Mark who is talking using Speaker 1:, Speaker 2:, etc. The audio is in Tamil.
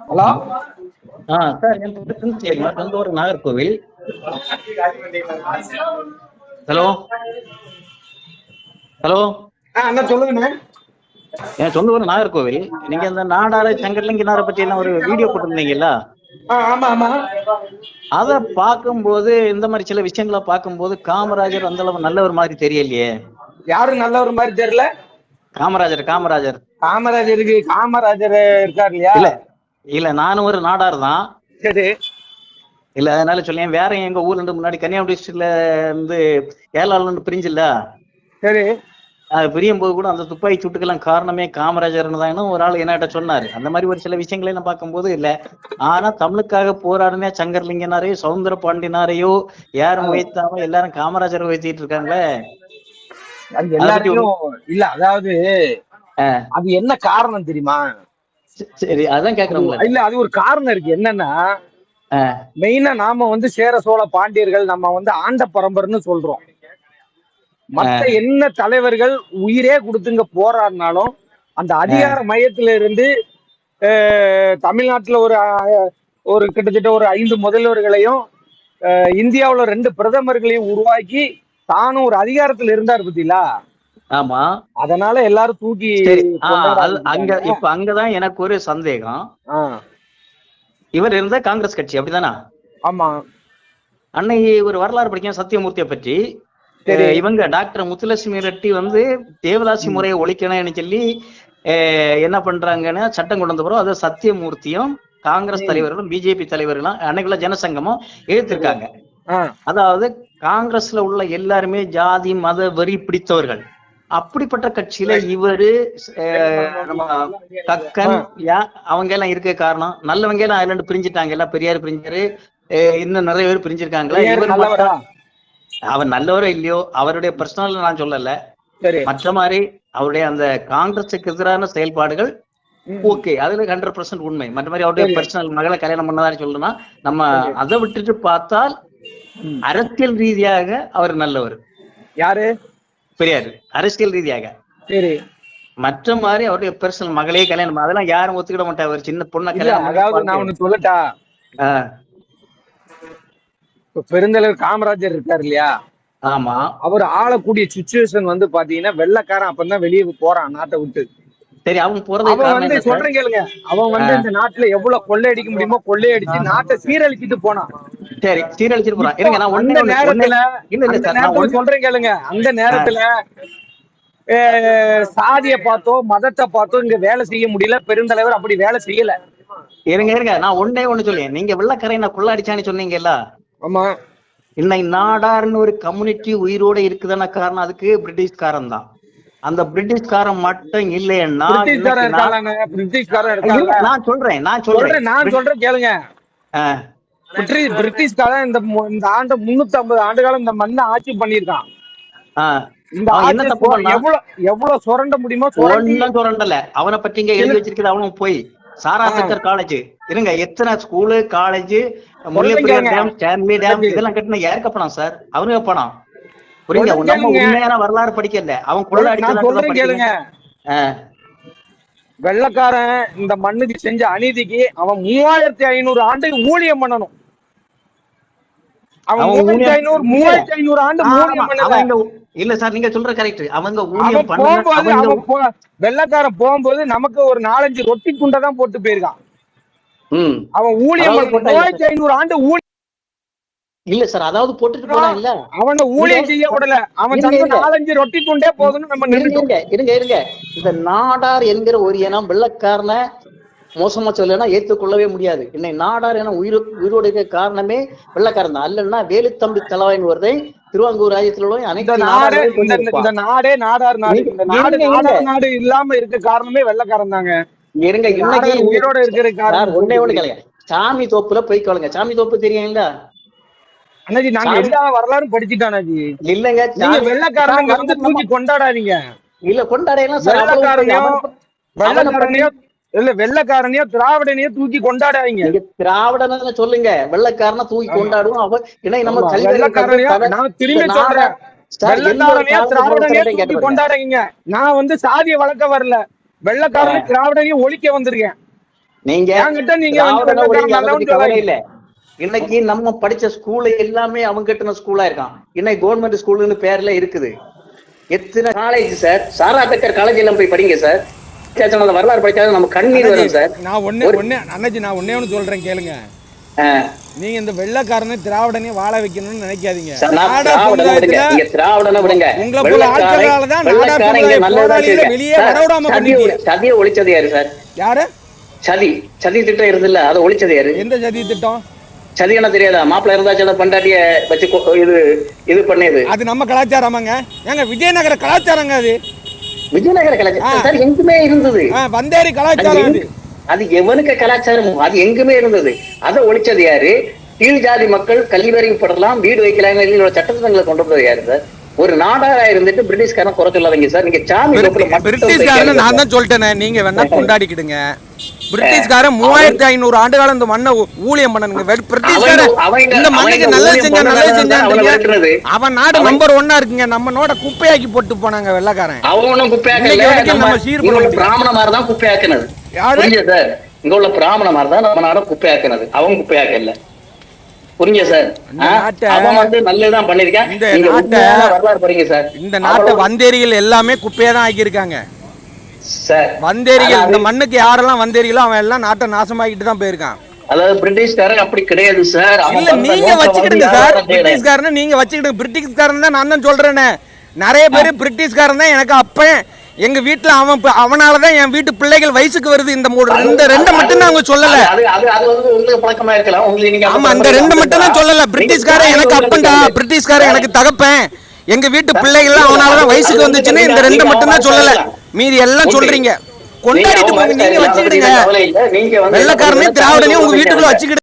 Speaker 1: ஹலோ?
Speaker 2: ஆ சார் என் பேர் ஊர் நாகர்கோவில். ஹலோ? ஹலோ?
Speaker 1: அண்ணா சொல்லுங்கண்ணே.
Speaker 2: என் சொந்த ஊர் நாகர்கோவில். நீங்க இந்த நாடார சங்கர்லிங்கனாரை பத்தி எல்லாம் ஒரு வீடியோ போட்டிருந்தீங்கல்ல? அதை பார்க்கும்போது இந்த மாதிரி சில விஷயங்களை பார்க்கும்போது காமராஜர் அந்த அளவு நல்லவர் மாதிரி தெரியலையே.
Speaker 1: யாரும் நல்லவர் மாதிரி தெரியல?
Speaker 2: காமராஜர் காமராஜர்.
Speaker 1: காமராஜருக்கு காமராஜர் இருக்கார் இல்லையா?
Speaker 2: இல்ல நானும் ஒரு நாடார் தான்
Speaker 1: சரி.
Speaker 2: இல்ல அதனால சொல்லேன் வேற எங்க ஊர்ல இருந்து முன்னாடி கன்னியாகுமரி டிஸ்ட்ரிக்ட்ல இருந்து கேரளால இருந்து பிரிஞ்சில்ல?
Speaker 1: சரி.
Speaker 2: பிரியும் போது கூட அந்த துப்பாக்கி சூட்டுக்கெல்லாம் காரணமே காமராஜர்னு தான். ஒரு ஆள் என்கிட்ட சொன்னாரு. அந்த மாதிரி ஒரு சில விஷயங்களை நான் பார்க்கும்போது இல்ல. ஆனா தமிழுக்காக போராடின சங்கர்லிங்கனாரையோ சவுந்தர பாண்டியனாரையோ யாரும் உயர்த்தாம எல்லாரும் காமராஜர் உயர்த்திட்டு இருக்காங்களே?
Speaker 1: அது இல்ல அதாவது அது என்ன காரணம் தெரியுமா?
Speaker 2: சரி அதான் கேக்குறோம்ல
Speaker 1: இல்ல அது ஒரு காரணம் இருக்கு. என்னன்னா மெயினா நாம வந்து சேர சோழ பாண்டியர்கள் நம்ம வந்து ஆண்ட பரம்பரைன்னு சொல்றோம். மத்த என்ன தலைவர்கள் உயிரே கொடுத்துங்க போராடினாலும் அந்த அதிகார மையத்துல இருந்து தமிழ்நாட்டுல ஒரு ஒரு கிட்டத்தட்ட ஒரு ஐந்து முதல்வர்களையும் இந்தியாவுல ரெண்டு பிரதமர்களையும் உருவாக்கி தானும் ஒரு அதிகாரத்துல இருந்தார் பத்திலா?
Speaker 2: ஆமா.
Speaker 1: அதனால எல்லாரும் தூக்கி
Speaker 2: அங்க. இப்ப அங்கதான் எனக்கு ஒரு சந்தேகம். இவர் இருந்த காங்கிரஸ் கட்சி அப்படிதானா?
Speaker 1: ஆமா.
Speaker 2: அன்னைக்கு ஒரு வரலாறு படிக்கும் சத்தியமூர்த்தியை பற்றி இவங்க டாக்டர் முத்துலட்சுமி ரெட்டி வந்து தேவதாசி முறையை ஒழிக்கணும்னு சொல்லி என்ன பண்றாங்கன்னா சட்டம் கொண்டு வந்த பிறகு அது சத்தியமூர்த்தியும் காங்கிரஸ் தலைவர்களும் பிஜேபி தலைவர்களும் அன்னைக்குள்ள ஜனசங்கமும் எழுத்திருக்காங்க அதாவது காங்கிரஸ்ல உள்ள எல்லாருமே ஜாதி மத வெறி பிடித்தவர்கள். அப்படிப்பட்ட கட்சியில இவரு கக்கன் அவங்க எல்லாம் இருக்க காரணம். நல்லவங்க எல்லாம் இருந்து பிரிஞ்சுட்டாங்க. எல்லாம் பெரியார் பிரிஞ்சாரு. இன்னும் நிறைய பேர் பிரிஞ்சிருக்காங்களா? இவர் அவர் நல்லவரோ இல்லையோ அவருடைய பர்சனல் நான் சொல்லல. மற்ற மாதிரி அவருடைய அந்த காங்கிரஸுக்கு எதிரான செயல்பாடுகள். ஓகே. அதுல ஹண்ட்ரட் பர்சன்ட் உண்மை. மற்ற மாதிரி அவருடைய பர்சனல் மகளை கல்யாணம் பண்ணதான்னு சொல்லணும்னா நம்ம அதை விட்டுட்டு பார்த்தால். அரசியல் ரீதியாக அவர் நல்லவர்.
Speaker 1: யாரு?
Speaker 2: பெரியார் அரசியல் ரீதியாக.
Speaker 1: சரி.
Speaker 2: மற்ற மாதிரி அவருடைய பர்சனல் மகளே கல்யாணம் அதெல்லாம் யாரும் ஒத்துக்கிட மாட்டாங்க ஒரு சின்ன பொண்ணை கல்யாணம்
Speaker 1: அதாவது நான் ஒண்ணு சொல்லட்டா? பெருந்தலைவர் காமராஜர் இருக்காரு இல்லையா?
Speaker 2: ஆமா.
Speaker 1: அவர் ஆளக்கூடிய சுச்சுவேஷன் வந்து பாத்தீங்கன்னா வெள்ளக்காரன் அப்பதான் வெளியே போறான் நாட்டை விட்டு.
Speaker 2: சரி அவங்க போறதுக்கு
Speaker 1: அவன் வந்து சொல்றேன் கேளுங்க. அவன் வந்து இந்த நாட்டுல எவ்வளவு கொள்ளையடிக்க முடியுமோ கொள்ளையடிச்சு நாட்டை சீரழிச்சிட்டு போனான்.
Speaker 2: சரி சீரழிச்சிட்டு போறான் இருங்க நான் ஒண்ணே
Speaker 1: நேரத்துல
Speaker 2: ஒண்ணே- இல்ல இல்ல
Speaker 1: அந்த
Speaker 2: சார் நான்
Speaker 1: நேரத்துல
Speaker 2: ஒண்ணு-
Speaker 1: சொல்றேன் கேளுங்க. அந்த நேரத்துல சாதிய பார்த்தோ மதத்தை பார்த்தோ இங்க வேலை செய்ய முடியல. பெருந்தலைவர் அப்படி வேலை செய்யல.
Speaker 2: இருங்க இருங்க நான் ஒண்ணே ஒண்ணு சொல்லேன் நீங்க வெள்ளக்கரையின கொள்ளாடிச்சான்னு சொன்னீங்கல்ல?
Speaker 1: ஆமா.
Speaker 2: இன்னைக்கு நாடார்னு ஒரு கம்யூனிட்டி உயிரோட இருக்குதான காரணம்? அதுக்கு பிரிட்டிஷ்காரன் தான் அந்த பிரிட்டிஷ்காரன் மட்டும் இல்லைன்னா நான்- நான் சொல்றேன் நான்
Speaker 1: சொல்றேன். நான் சொல்றேன் கேளுங்க. பிரிட்டிஷ் பிரிட்டிஷ்காரன் இந்த இந்த ஆண்டு முன்னூத்தி ஐம்பது ஆண்டு காலம் இந்த மண்ணை ஆட்சி பண்ணியிருக்கான்.
Speaker 2: ஆ.
Speaker 1: இந்த
Speaker 2: என்ன தப்பு?
Speaker 1: எவ்வளவு எவ்வளவு சுரண்ட முடியுமோ சுரண்டி
Speaker 2: ஒண்ணும் சுரண்டல. அவனை பத்தி இங்க எழுதி வச்சிருக்கிறது அவனும் போய். சாரா சங்கர் காலேஜ் இருங்க எத்தனை school college Mullaperiyar. Dam Stanley dam இதெல்லாம் கட்டின யாருக்கு பணம் சார் அவனுக்கு பணம் புரியுங்க. நம்ம உண்மையான வரலாறு படிக்கல. அவன்
Speaker 1: கேளுங்க.
Speaker 2: அடிக்கலாம்
Speaker 1: வெள்ளக்காரன் இந்த மண்ணுக்கு செஞ்ச அநீதிக்கு அவன் மூவாயிரத்தி ஐநூறு ஆண்டு ஊழியம் பண்ணணும். அவன் மூவாயிரத்தி ஐநூறு மூவாயிரத்தி ஐநூறு ஆண்டு
Speaker 2: இல்ல சார் நீங்க சொல்ற கரெக்ட் அவங்க ஊழியம்
Speaker 1: போகும்போது அவன் வெள்ளைக்காரன் போகும்போது நமக்கு ஒரு நாலஞ்சு ரொட்டி துண்டை தான் போட்டு போயிருக்கான். அவன் ஊழியம் மூவாயிரத்தி ஐநூறு ஆண்டு ஊழியம்
Speaker 2: இல்ல சார் அதாவது போட்டுட்டு போனா இல்ல.
Speaker 1: அவன ஊழியம் செய்ய விடல. அவன். நாலஞ்சு ரொட்டி துண்டே போதும்னு நம்ம
Speaker 2: இருங்க இருங்க இருங்க. இந்த நாடார் என்கிற ஒரு இனம் வெள்ளக்காரன மோசமா சொல்லனா ஏத்துக்கொள்ளவே முடியாது. இன்னை நாடார் என உயிர் உயிரோடு காரணமே வெள்ளக்காரன் தான். அல்லன்னா வேலுத்தம்பி தலைவாயின் வருதை திருவாங்கூர் ராஜ்யத்தில் அனைத்து
Speaker 1: நாடே நாடார் நாடு. இல்லாம இருக்க காரணமே வெள்ளக்காரன் தாங்க.
Speaker 2: இருங்க இன்னைக்கு
Speaker 1: உயிரோட இருக்கிற காரணம்
Speaker 2: ஒண்ணே ஒண்ணு கேளுங்க. சாமி தோப்புல போய் கேளுங்க. சாமி தோப்பு தெரியுங்களா?
Speaker 1: அண்ணாஜி நாங்க எல்லா வரலாறும் படிச்சுட்டோம் அண்ணாஜி.
Speaker 2: இல்லங்க
Speaker 1: நீங்க வெள்ளக்காரங்க வந்து தூக்கி கொண்டாடாதீங்க.
Speaker 2: இல்ல கொண்டாடையெல்லாம் சார்
Speaker 1: இல்ல வெள்ளக்காரனையோ திராவிடனையோ தூக்கி கொண்டாடாதீங்க.
Speaker 2: திராவிடன்னு சொல்லுங்க. வெள்ளக்காரன தூக்கி கொண்டாடுவோம். அவ ஏன்னா நம்ம கல்வி
Speaker 1: நான் திரும்பி சொல்றேன். வெள்ளக்காரனையோ திராவிடனையோ தூக்கி கொண்டாடுறீங்க நான் வந்து சாதிய வளர்க்க வரல. வெள்ளக்காரனையும் திராவிடனையும் ஒழிக்க வந்திருக்கேன்.
Speaker 3: நீங்க
Speaker 1: என்கிட்ட நீங்க வெள்ளைக்காரன்.
Speaker 3: இல்ல. இன்னைக்கு நம்ம படிச்ச ஸ்கூல்ல எல்லாமே அவங்க கட்டின ஸ்கூலா இருக்கான். இன்னைக்கு கவர்மெண்ட் ஸ்கூல்னு பேர்ல இருக்குது. எத்தனை
Speaker 2: college sir Sarah Tucker college எல்லாம் போய் படிங்க சார் சேச்சனோட வரலாறு படிச்சாலும் நம்ம கண்ணீர் வரும் சார்.
Speaker 1: நான் ஒண்ணே ஒண்ணே அண்ணாச்சி நான் ஒண்ணே ஒண்ணு சொல்றேன் கேளுங்க. நீங்க இந்த வெள்ளக்காரனை திராவிடனே வாழ வைக்கணும்னு நினைக்காதீங்க.
Speaker 2: திராவிடனை விடுங்க.
Speaker 1: சமுதாயத்துல
Speaker 2: நீங்க திராவிடனை விடுங்க.
Speaker 1: உங்களை போல ஆட்களாலதான். வெளியே
Speaker 2: சதியை
Speaker 1: பண்ணிட்டீங்க.
Speaker 2: ஒழி- சதியை ஒழிச்சது யாரு சார்?
Speaker 1: யாரு?
Speaker 2: சதி. சதி திட்டம் இருந்துல்ல அதை ஒழிச்சது யாரு?
Speaker 1: எந்த சதி திட்டம்?
Speaker 2: சதி என்ன தெரியாதா? மாப்பிள்ள இருந்தாச்சு பண்டாட்டிய வச்சு இது இது பண்ணது.
Speaker 1: அது நம்ம கலாச்சாரமாங்க. ஏங்க விஜயநகர கலாச்சாரங்க அது.
Speaker 2: விஜயநகர கலாச்சாரம். சார் எங்குமே இருந்தது.
Speaker 1: வந்தேரி
Speaker 2: அது
Speaker 1: கலாச்சாரம் அது
Speaker 2: எவனுக்கு கலாச்சாரம் அது எங்குமே இருந்தது. அதை ஒழிச்சது யாரு? கீழ் ஜாதி மக்கள் கல்வி படலாம் வீடு வைக்கலாம் சட்டத்திட்டங்களை கொண்டு வந்தது யாரு சார்? ஒரு நாடாரா இருந்துட்டு பிரிட்டிஷ்காரன் குறை சொல்லாதீங்க சார். நீங்க சாமி
Speaker 1: பிரிட்டிஷ்காரன் நான். தான் சொல்லிட்டேனே. நீங்க வேணா கொண்டாடிக்கிடுங்க. பிரிட்டிஷ்காரன் மூவாயிரத்தி ஐநூறு ஆண்டுகாலம் இந்த மண்ணை ஊழியம் பண்ணனுங்க. பிரிட்டிஷ்காரன் இந்த மண்ணுக்கு நல்லது செஞ்சா நல்லது
Speaker 2: தான் அவனை
Speaker 1: நாடு நம்பர் ஒன்னா இருக்குங்க. நம்ம நோட குப்பையாக்கி போட்டு போனாங்க வெள்ளக்காரன்.
Speaker 2: அவன் ஒண்ணும் குப்பையாக்கல.
Speaker 1: இன்னைக்கு வரைக்கும்
Speaker 2: நம்ம
Speaker 1: சீர்
Speaker 2: பிராமண மாதிரி தான் குப்பையாக்குனது சார்? இங்க உள்ள பிராமண மாதிரி தான் நம்ம நாட குப்பையாக்குனது. அவன் குப்பையாக்கல. புரிஞ்சா சார்? அவன் வந்து நல்லதுதான் பண்ணிருக்கான்
Speaker 1: இந்த நாட்டை-
Speaker 2: வரலாறு சார்.
Speaker 1: இந்த நாட்டை வந்தேரிகள் எல்லாமே குப்பையா தான் ஆக்கியிருக்காங்க. வந்தேரிகள் இந்த மண்ணுக்கு யாரெல்லாம் வந்தேரிகளோ அவன் எல்லாம் நாட்டை நாசமாக்கிட்டு தான் போயிருக்கான்.
Speaker 2: அதாவது பிரிட்டிஷ்காரன் அப்படி கிடையாது சார்
Speaker 1: இல்ல நீங்க வச்சுக்கிடுங்க சார். பிரிட்டிஷ்காரனை நீங்க வச்சுக்கிடுங்க. பிரிட்டிஷ்காரன் தான் நான் தான் சொல்றேனே. நிறைய பேர் பிரிட்டிஷ்காரன் தான் எனக்கு அப்பன். எங்க வீட்டுல அவன் ப- அவனாலதான் என் வீட்டு பிள்ளைகள் வயசுக்கு வருது. இந்த மூணு
Speaker 2: அது-
Speaker 1: இந்த ரெண்டு மட்டும் தான் அவங்க சொல்லல. ஆமா இந்த ரெண்டு மட்டும் தான் சொல்லல. பிரிட்டிஷ்காரன் எனக்கு அப்பன்டா. பிரிட்டிஷ்காரன் எனக்கு தகப்பன். எங்க வீட்டு பிள்ளைகள்லாம் அவனாலதான் வயசுக்கு வந்துச்சுன்னு இந்த ரெண்டு மட்டும் தான் சொல்லல. மீதி எல்லாம் சொல்றீங்க. கொண்டாடிட்டு போங்க. நீங்க வச்சுக்கிடுங்க. வெள்ளக்காரனே திராவிடனே உங்க வீட்டுக்குள்ள வச்சுக்கிடுங்க